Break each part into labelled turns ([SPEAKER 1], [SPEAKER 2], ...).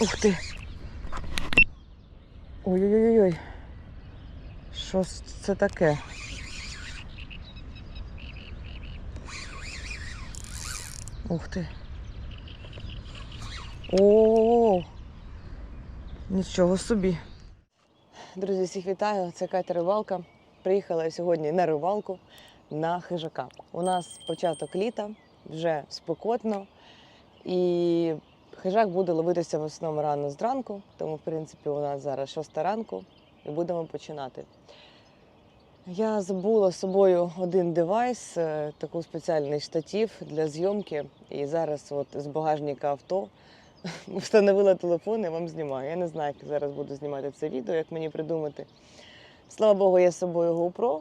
[SPEAKER 1] Ух ти. Ой-ой-ой. Що це таке? Ух ти. О, нічого собі. Друзі, всіх вітаю! Це Катя Рибалка. Приїхала я сьогодні на рибалку на хижака. У нас початок літа, вже спекотно, і хижак буде ловитися в основному рано зранку, тому, в принципі, у нас зараз 6 ранку і будемо починати. Я забула з собою один девайс, е, таку спеціальний штатив для зйомки. І зараз от з багажника авто встановила телефон і вам знімаю. Я не знаю, як зараз буду знімати це відео, як мені придумати. Слава Богу, я з собою GoPro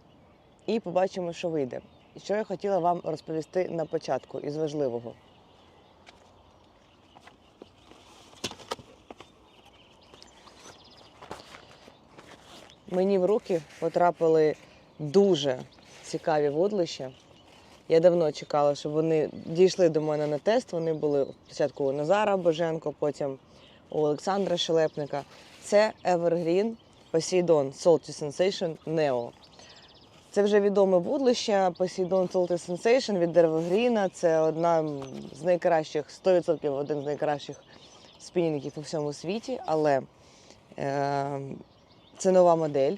[SPEAKER 1] і побачимо, що вийде. І що я хотіла вам розповісти на початку із важливого. Мені в руки потрапили дуже цікаві вудлища. Я давно чекала, щоб вони дійшли до мене на тест. Вони були спочатку у Назара Боженко, потім у Олександра Шелепника. Це Evergreen Poseidon Salty Sensation Neo. Це вже відоме вудлище Poseidon Salty Sensation від Evergreen. Це одна з найкращих, 100% один з найкращих спінінгів у всьому світі, але е, це нова модель.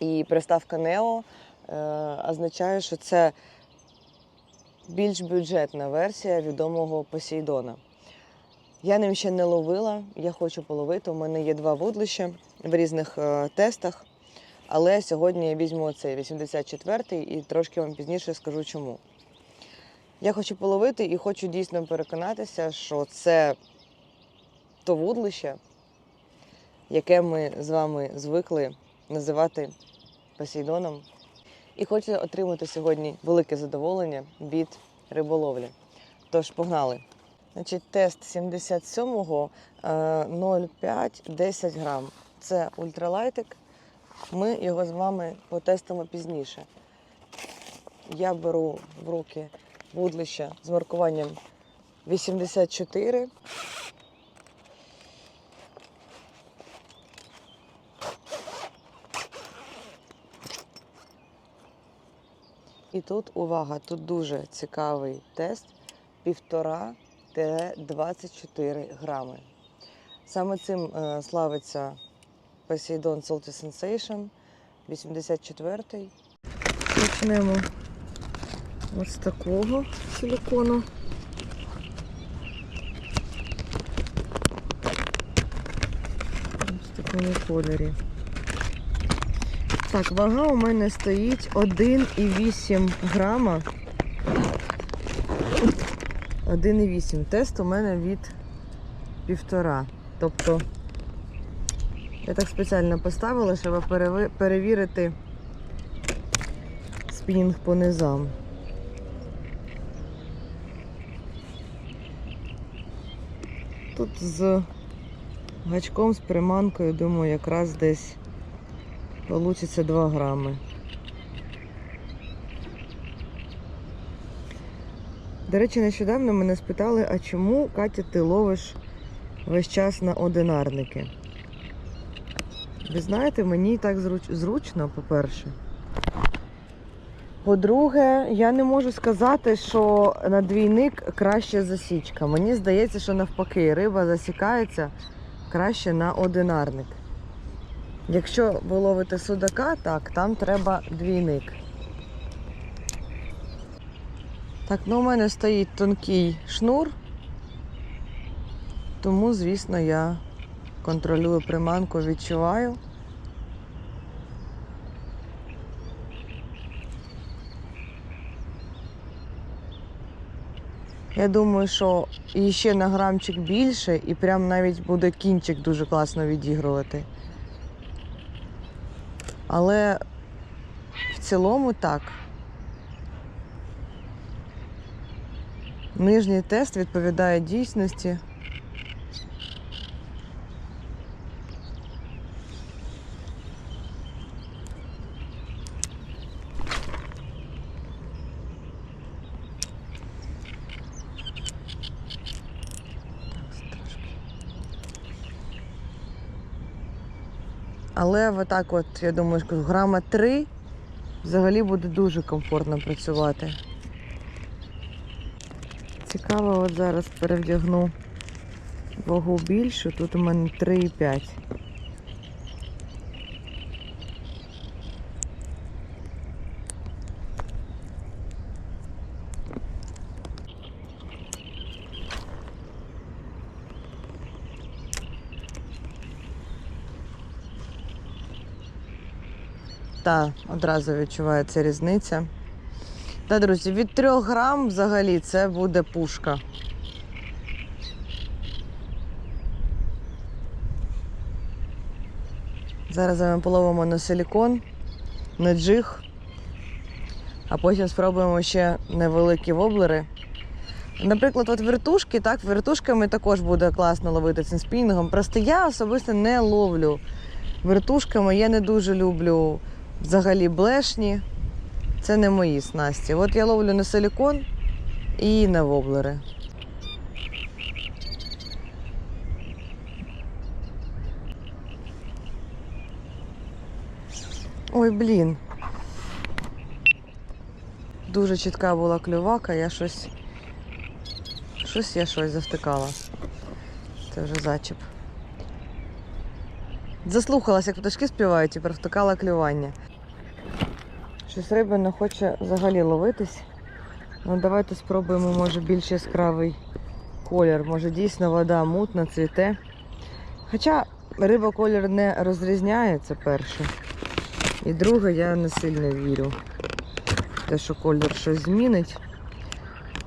[SPEAKER 1] І приставка Neo е, означає, що це більш бюджетна версія відомого Посейдона. Я ним ще не ловила, я хочу половити. У мене є два вудлища в різних е, тестах. Але сьогодні я візьму цей 84-й і трошки вам пізніше скажу чому. Я хочу половити і хочу дійсно переконатися, що це то вудлище, яке ми з вами звикли називати Посейдоном. І хочу отримати сьогодні велике задоволення від риболовлі. Тож погнали. Значить, тест 77-го е, 0,5-10 грам. Це ультралайтик. Ми його з вами потестимо пізніше. Я беру в руки вудлище з маркуванням 84. І тут увага, тут дуже цікавий тест 1,5-24 грами. Саме цим е, славиться Poseidon Salty Sensation 84-й. Почнемо ось з такого силикону. Ось в такому кольорі. Так, вага у мене стоїть 1,8 грама. 1,8. Тест у мене від півтора. Тобто я так спеціально поставила, щоб перевірити спінінг по низам. Тут з гачком, з приманкою, думаю, якраз десь Получиться 2 грами. До речі, нещодавно мене спитали, а чому, Катя, ти ловиш весь час на одинарники? Ви знаєте, мені так зруч- зручно, по-перше. По-друге, я не можу сказати, що на двійник краще засічка. Мені здається, що навпаки, риба засікається краще на одинарник. Якщо ви ловите судака, так, там треба двійник. Так, ну у мене стоїть тонкий шнур, тому, звісно, я контролюю приманку, відчуваю. Я думаю, що ще на грамчик більше, і прям навіть буде кінчик дуже класно відігрувати. Але в цілому так. Нижній тест відповідає дійсності. Але отак от, я думаю, що грама 3 взагалі буде дуже комфортно працювати. Цікаво, от зараз перевдягну вагу більшу, тут у мене 3,5. Та, одразу відчувається різниця. Та, друзі, від 3 грам взагалі це буде пушка. Зараз ми половимо на силікон, на джиг, а потім спробуємо ще невеликі воблери. Наприклад, от вертушки, так, вертушками також буде класно ловити цим спінінгом. Просто я особисто не ловлю вертушками. Я не дуже люблю взагалі блешні. Це не мої снасті. От я ловлю на силікон і на воблери. Ой, блін. Дуже чітка була клювака, я щось. Щось я щось завтикала. Це вже зачіп. Заслухалася, як пташки співають і провтикала клювання. Щось риба не хоче взагалі ловитись. Ну давайте спробуємо, може, більш яскравий колір. Може дійсно вода мутна, цвіте. Хоча риба колір не розрізняє, це перше. І друге, я не сильно вірю. Те, що колір щось змінить.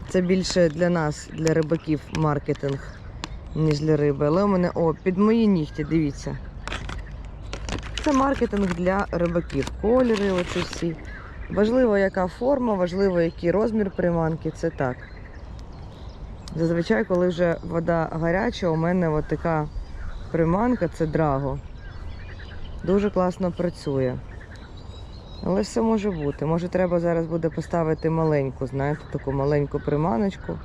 [SPEAKER 1] Це більше для нас, для рибаків, маркетинг, ніж для риби. Але у мене, о, під мої нігті, дивіться. Це маркетинг для рибаків. Кольори, оці всі. Важливо, яка форма, важливо, який розмір приманки, це так. Зазвичай, коли вже вода гаряча, у мене от така приманка це драго. Дуже класно працює. Але все може бути. Може треба зараз буде поставити маленьку, знаєте, таку маленьку приманочку,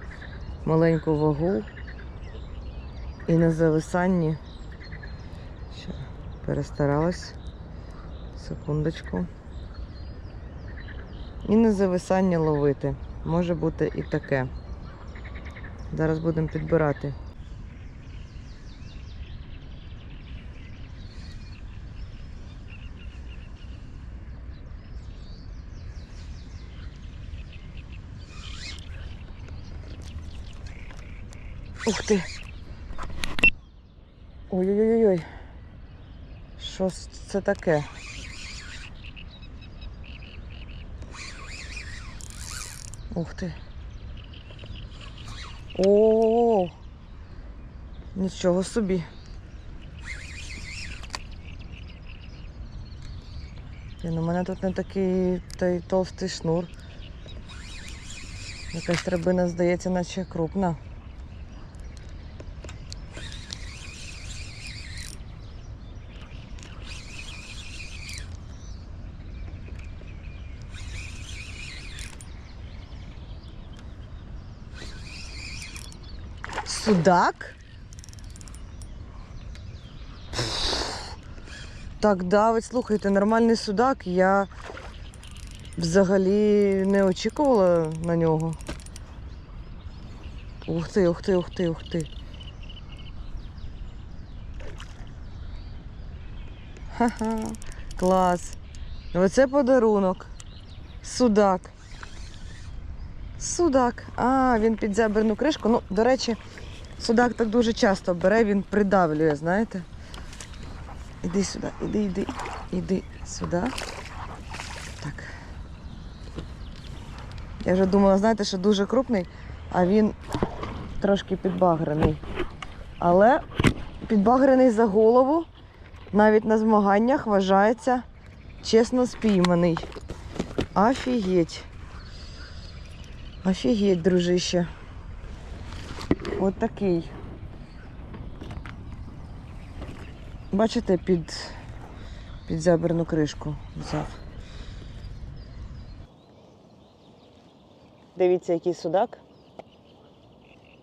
[SPEAKER 1] маленьку вагу. І на зависанні. Перестаралась. Секундочку. І на зависання ловити. Може бути і таке. Зараз будемо підбирати. Ух ти! Ой-ой-ой-ой. Що це таке? Ух ти. О, нічого собі. Блін, у мене тут не такий той товстий шнур. Якась трабина, здається, наче крупна. Судак? Так давить, слухайте, нормальний судак. Я взагалі не очікувала на нього. Ух ти, ух ти, ух ти, ух ти. Ха-ха, клас. Оце подарунок. Судак. Судак. А, він під зяберну кришку. Ну, до речі, судак так дуже часто бере, він придавлює, знаєте. Іди сюди, іди, іди, іди сюди. Так. Я вже думала, знаєте, що дуже крупний, а він трошки підбагрений. Але підбагрений за голову навіть на змаганнях вважається чесно спійманий. Офігеть. Офігеть, дружище. От такий. Бачите, під, під зяберну кришку взяв. Дивіться, який судак.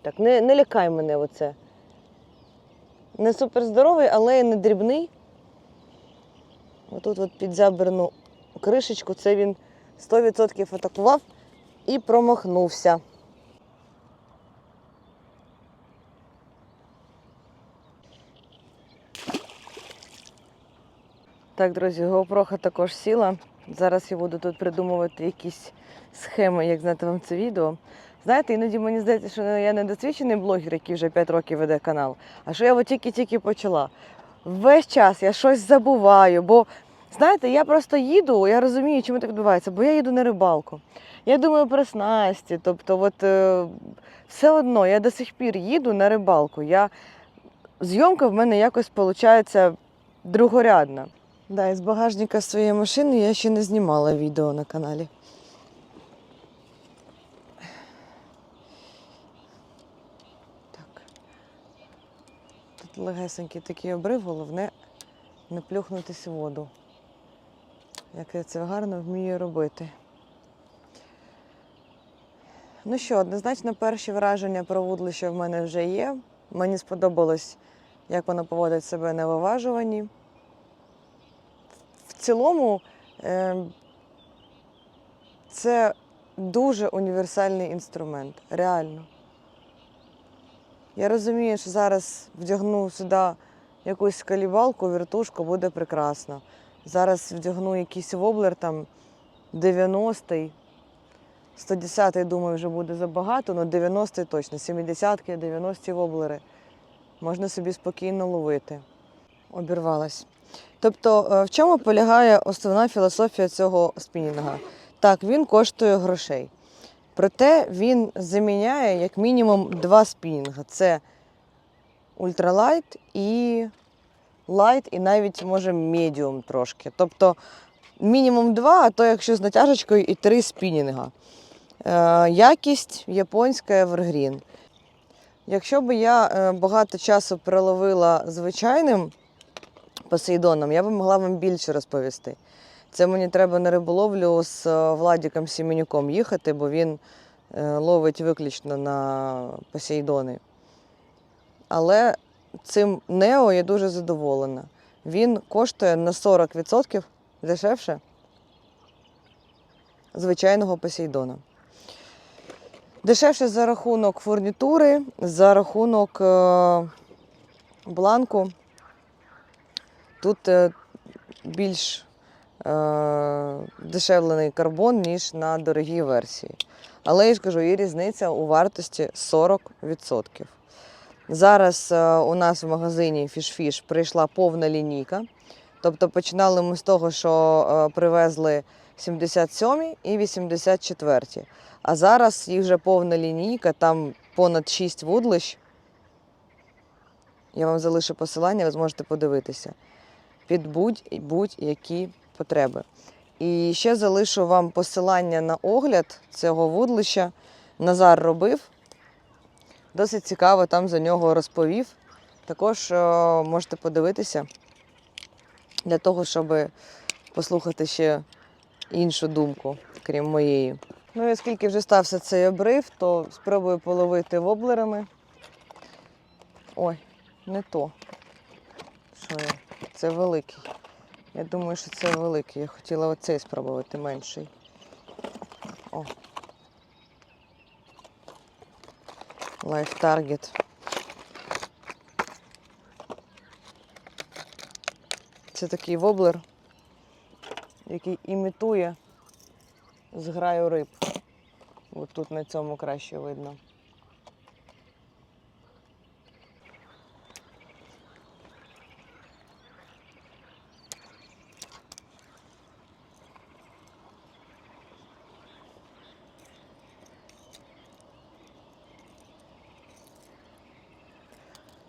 [SPEAKER 1] Так, не, не лякай мене оце. Не суперздоровий, але не дрібний. Отут от під зяберну кришечку це він 100% атакував і промахнувся. Так, друзі, GoPro також сіла. Зараз я буду тут придумувати якісь схеми, як знати вам це відео. Знаєте, іноді мені здається, що я не досвідчений блогер, який вже 5 років веде канал, а що я тільки-тільки почала. Весь час я щось забуваю, бо знаєте, я просто їду, я розумію, чому так відбувається, бо я їду на рибалку. Я думаю про снасті, тобто, от е, все одно я до сих пір їду на рибалку. Я... Зйомка в мене якось виходить другорядна. Да, із багажника своєї машини я ще не знімала відео на каналі. Так. Тут легесенький такий обрив, головне не плюхнутися в воду. Як я це гарно вмію робити. Ну що, однозначно, перші враження про вудлище в мене вже є. Мені сподобалось, як воно поводить себе на виважуванні. Цілому е, це дуже універсальний інструмент, реально. Я розумію, що зараз вдягну сюди якусь калібалку, вертушку, буде прекрасно. Зараз вдягну якийсь воблер там 90-й, 110-й, думаю, вже буде забагато, але 90-й точно, 70-ки, 90-ті воблери. Можна собі спокійно ловити. Обірвалась. Тобто, е, в чому полягає основна філософія цього спінінга? Так, він коштує грошей. Проте він заміняє як мінімум два спінінга. Це ультралайт і лайт, і навіть може медіум трошки. Тобто мінімум два, а то якщо з натяжечкою і три спінінга. Е, якість японська Evergreen. Якщо б я е, багато часу проловила звичайним посейдоном, я б могла вам більше розповісти. Це мені треба на риболовлю з е, Владіком Сіменюком їхати, бо він е, ловить виключно на посейдони. Але цим Нео я дуже задоволена. Він коштує на 40% дешевше звичайного посейдона. Дешевше за рахунок фурнітури, за рахунок е, бланку. Тут е, більш е, дешевлений карбон, ніж на дорогій версії. Але я ж кажу, є різниця у вартості 40%. Зараз е, у нас в магазині FishFish прийшла повна лінійка. Тобто починали ми з того, що привезли 77 і 84. А зараз їх вже повна лінійка, там понад 6 вудлищ. Я вам залишу посилання, ви зможете подивитися. Під будь- будь-які потреби. І ще залишу вам посилання на огляд цього вудлища. Назар робив. Досить цікаво там за нього розповів. Також е, можете подивитися для того, щоб послухати ще іншу думку, крім моєї. Ну і оскільки вже стався цей обрив, то спробую половити воблерами. Ой, не то. Що я? Це великий. Я думаю, що це великий. Я хотіла оцей спробувати менший. О. Life Target. Це такий воблер, який імітує зграю риб. От тут на цьому краще видно.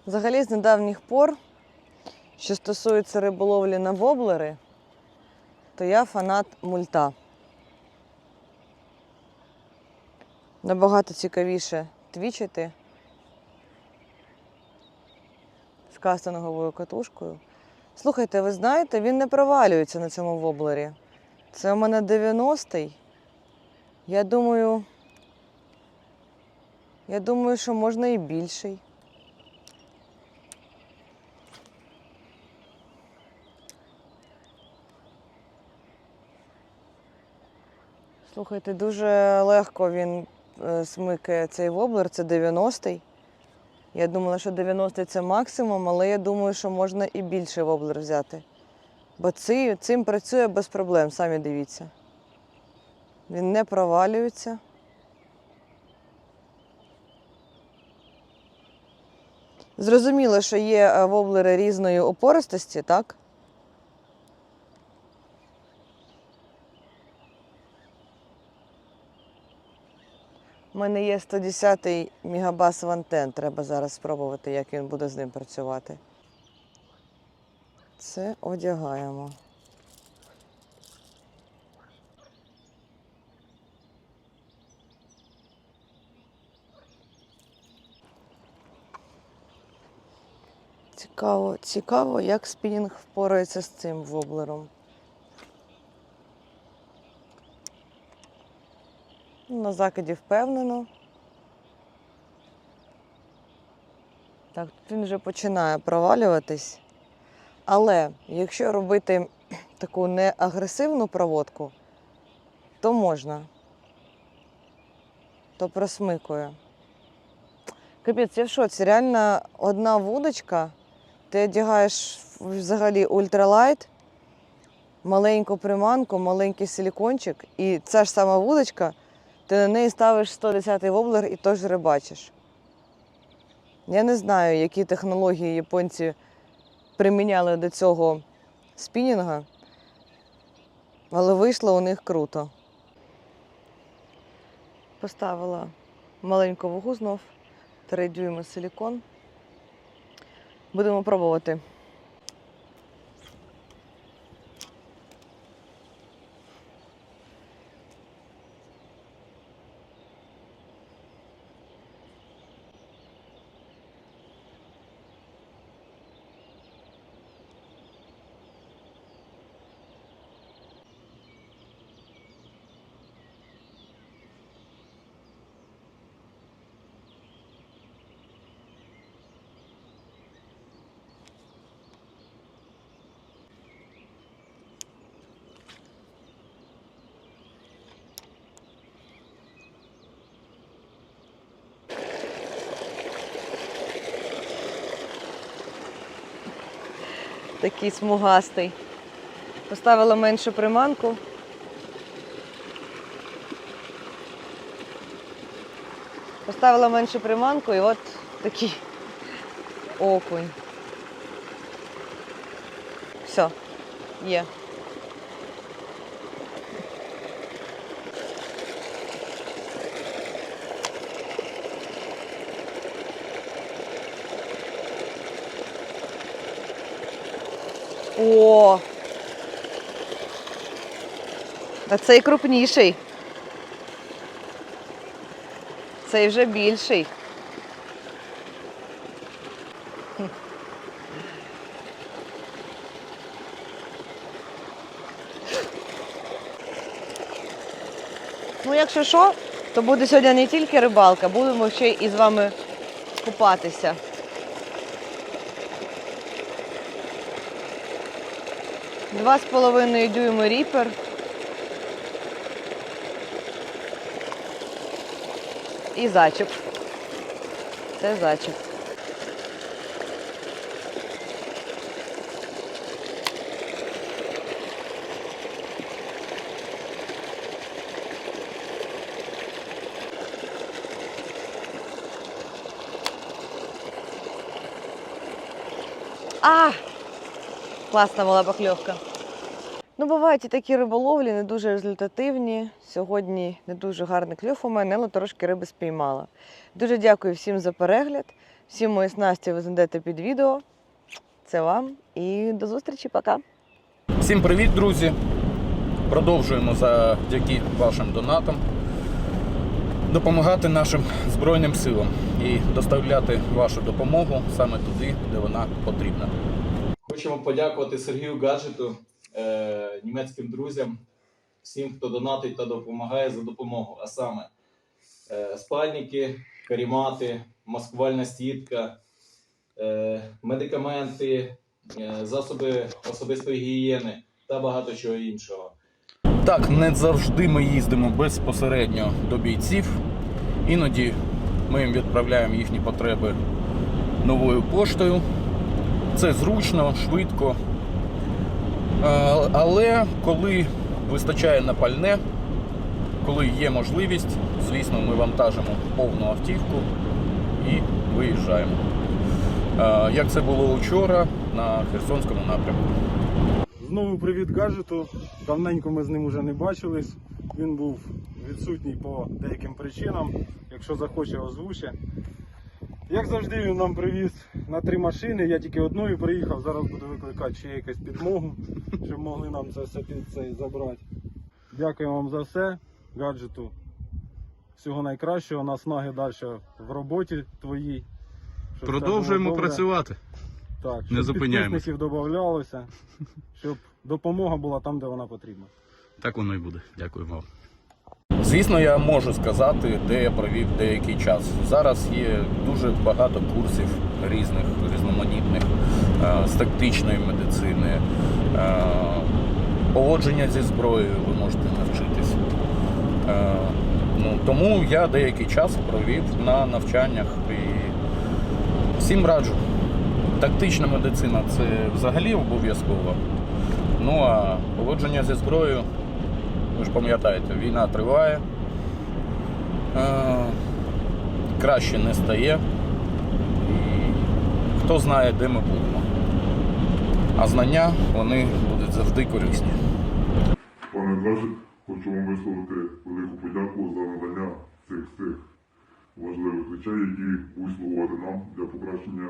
[SPEAKER 1] Взагалі, з недавніх пор, що стосується риболовлі на воблери, то я фанат мульта. Набагато цікавіше твічити з кастинговою катушкою. Слухайте, ви знаєте, він не провалюється на цьому воблері. Це у мене 90-й. Я думаю, я думаю, що можна і більший. Слухайте, дуже легко він е, смикає цей воблер, це 90-й. Я думала, що 90-й це максимум, але я думаю, що можна і більше воблер взяти. Бо цей, цим працює без проблем, самі дивіться. Він не провалюється. Зрозуміло, що є е, воблери різної опористості, так? Мене є 110-й мегабас Вантен. Треба зараз спробувати, як він буде з ним працювати. Це одягаємо. Цікаво, цікаво, як спінінг впорається з цим воблером. На закиді впевнено. Так, тут він вже починає провалюватись. Але якщо робити таку неагресивну проводку, то можна. То просмикує. Капець, я в шоці. Реально одна вудочка, ти одягаєш взагалі ультралайт, маленьку приманку, маленький силікончик, і ця ж сама вудочка, ти на неї ставиш 110-й воблер і теж рибачиш. Я не знаю, які технології японці приміняли до цього спінінга, але вийшло у них круто. Поставила маленьку вагу знов, 3 дюйми силікон. Будемо пробувати. Такий смугастий. Поставила меншу приманку. Поставила меншу приманку і от такий окунь. Все, є. О! А цей крупніший. Цей вже більший. Ну, якщо що, то буде сьогодні не тільки рибалка, будемо ще і з вами купатися. Два з половиною дюйми ріпер. І зачіп. Це зачіп. А! Класна була покльовка. Ну, бувають і такі риболовлі, не дуже результативні. Сьогодні не дуже гарний кльов у мене, але трошки риби спіймала. Дуже дякую всім за перегляд. Всі мої снасті ви знайдете під відео. Це вам і до зустрічі, пока.
[SPEAKER 2] Всім привіт, друзі! Продовжуємо завдяки вашим донатам допомагати нашим Збройним силам і доставляти вашу допомогу саме туди, де вона потрібна.
[SPEAKER 3] Хочемо подякувати Сергію Гаджету, е, німецьким друзям, всім, хто донатить та допомагає за допомогу. А саме е, спальники, карімати, маскувальна сітка, е, медикаменти, е, засоби особистої гігієни та багато чого іншого.
[SPEAKER 2] Так, не завжди ми їздимо безпосередньо до бійців. Іноді ми їм відправляємо їхні потреби новою поштою. Це зручно, швидко. Але коли вистачає на пальне, коли є можливість, звісно, ми вантажимо повну автівку і виїжджаємо. Як це було вчора на Херсонському напрямку.
[SPEAKER 4] Знову привіт гаджету. Давненько ми з ним вже не бачились. Він був відсутній по деяким причинам. Якщо захоче, озвуче. Як завжди, він нам привіз на три машини. Я тільки одною приїхав. Зараз буду викликати ще якусь підмогу, щоб могли нам це все під цей забрати. Дякую вам за все. Гаджету. Всього найкращого. Наснаги далі в роботі твоїй. щоб
[SPEAKER 2] Продовжуємо
[SPEAKER 4] добре.
[SPEAKER 2] працювати.
[SPEAKER 4] Так,
[SPEAKER 2] Не
[SPEAKER 4] щоб
[SPEAKER 2] зупиняємось.
[SPEAKER 4] підписників додавалося, щоб допомога була там, де вона потрібна.
[SPEAKER 2] Так воно і буде. Дякую вам. Звісно, я можу сказати, де я провів деякий час. Зараз є дуже багато курсів різних, різноманітних е, з тактичної медицини, е, поводження зі зброєю ви можете навчитись. Е, ну, тому я деякий час провів на навчаннях і всім раджу. Тактична медицина це взагалі обов'язково. Ну а поводження зі зброєю, ж пам'ятаєте, війна триває. Е, краще не стає. І хто знає, де ми будемо. А знання вони будуть завжди корисні.
[SPEAKER 5] Пане Гаджет, хочу вам висловити велику подяку за надання цих всіх важливих речей, які будуть нам для покращення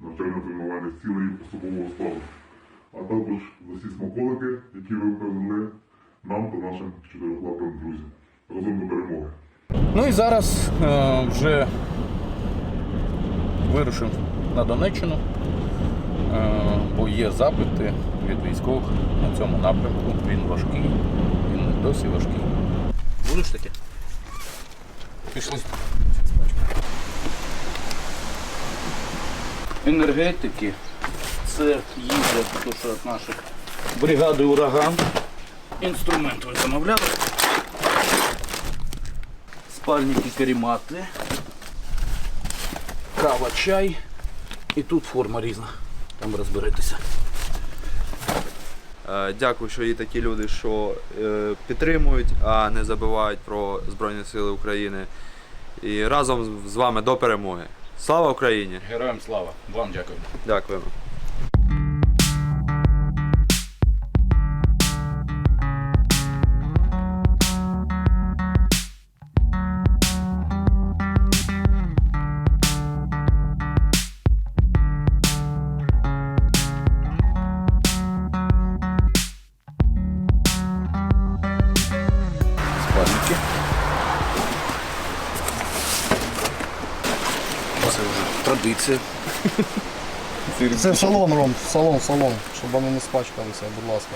[SPEAKER 5] навчально-тренувальних цілей особового складу. А також за всі смаколики, які ви привезли нам та нашим чотирьохлапим друзям. Разом до перемоги.
[SPEAKER 2] Ну і зараз е, вже вирушив на Донеччину, е, бо є запити від військових на цьому напрямку. Він важкий, він досі важкий. Будеш таке? Пішли. Енергетики. Це їжа, то що наших бригади ураган. Інструмент ви замовляли спальники карімати, кава, чай. І тут форма різна. Там розберетеся.
[SPEAKER 6] Е, Дякую, що є такі люди, що е, підтримують, а не забувають про Збройні Сили України. І разом з вами до перемоги. Слава Україні!
[SPEAKER 2] Героям слава! Вам дякую.
[SPEAKER 6] Дякуємо.
[SPEAKER 2] Це
[SPEAKER 7] салон, Ром, салон, салон, щоб вони не спачкалися, будь ласка.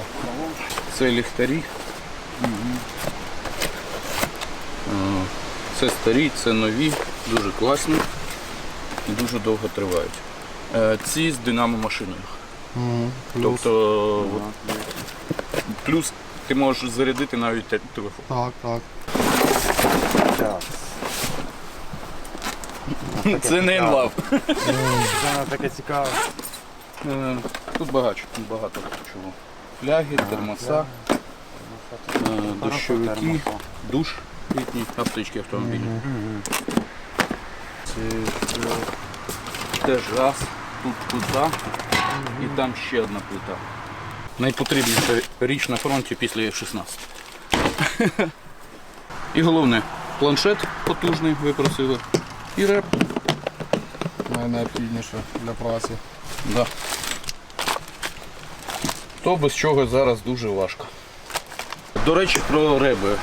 [SPEAKER 2] Це ліхтарі. Е, Це старі, це нові, дуже класні і дуже довго тривають. Е, Ці з динамо машиною. Тобто от, плюс ти можеш зарядити навіть те- телефон.
[SPEAKER 7] Так, так.
[SPEAKER 2] Це не інлав.
[SPEAKER 7] Вона таке цікаве.
[SPEAKER 2] Е, Тут багато, багато чого. Фляги, термоса, е, дощовики, душ літній, аптечки автомобільні. Це теж газ, тут плита і там ще одна плита. Найпотрібніша річ на фронті після F-16. І головне, планшет потужний ви просили. І реп.
[SPEAKER 7] Найнеобхідніше для праці.
[SPEAKER 2] Да. То без чого зараз дуже важко. До речі, про реби. Е,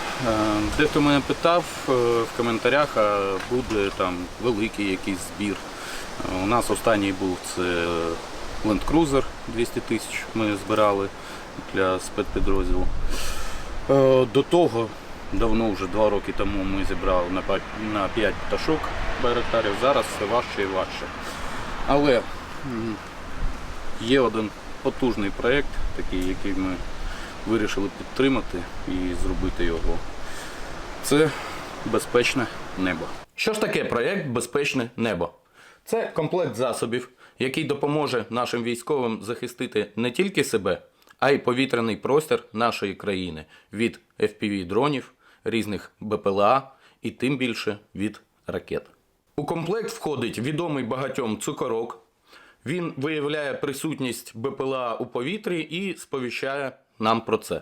[SPEAKER 2] Дехто мене питав е, в коментарях, а буде там великий якийсь збір. У нас останній був це Land Cruiser 200 тисяч ми збирали для спецпідрозділу. Е, До того, давно вже два роки тому ми зібрали на 5 пташок байрактарів. Зараз все важче і важче. Але є один потужний проєкт, такий, який ми вирішили підтримати і зробити його. Це безпечне небо. Що ж таке проєкт Безпечне небо? Це комплект засобів, який допоможе нашим військовим захистити не тільки себе, а й повітряний простір нашої країни від FPV-дронів, різних БПЛА і тим більше від ракет. У комплект входить відомий багатьом цукорок. Він виявляє присутність БПЛА у повітрі і сповіщає нам про це.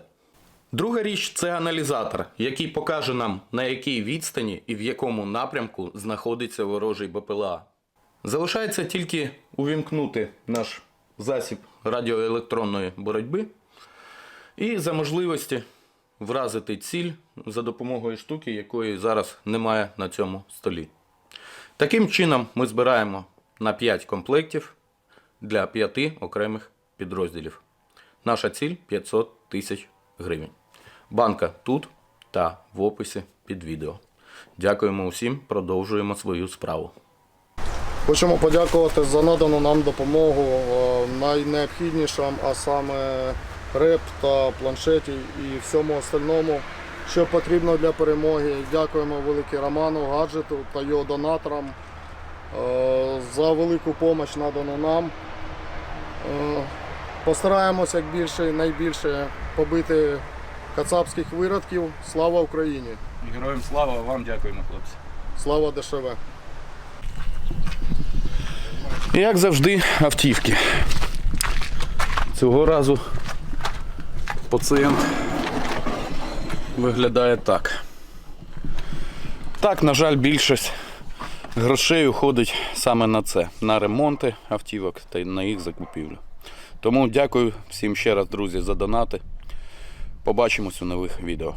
[SPEAKER 2] Друга річ це аналізатор, який покаже нам, на якій відстані і в якому напрямку знаходиться ворожий БПЛА. Залишається тільки увімкнути наш засіб радіоелектронної боротьби і за можливості вразити ціль за допомогою штуки, якої зараз немає на цьому столі. Таким чином ми збираємо на 5 комплектів для 5 окремих підрозділів. Наша ціль 500 тисяч гривень. Банка тут та в описі під відео. Дякуємо усім, продовжуємо свою справу.
[SPEAKER 7] Хочемо подякувати за надану нам допомогу е, найнеобхіднішим, а саме реп та планшеті і всьому остальному, що потрібно для перемоги. Дякуємо велике Роману, гаджету та його донаторам е, за велику допомогу надану нам. Е, Постараємось як більше, найбільше побити кацапських виродків. Слава Україні!
[SPEAKER 2] Героям слава, вам дякуємо, хлопці.
[SPEAKER 7] Слава ДШВ!
[SPEAKER 2] І як завжди, автівки. Цього разу пацієнт виглядає так. Так, на жаль, більшість грошей уходить саме на це, на ремонти автівок та на їх закупівлю. Тому дякую всім ще раз, друзі, за донати. Побачимось у нових відео.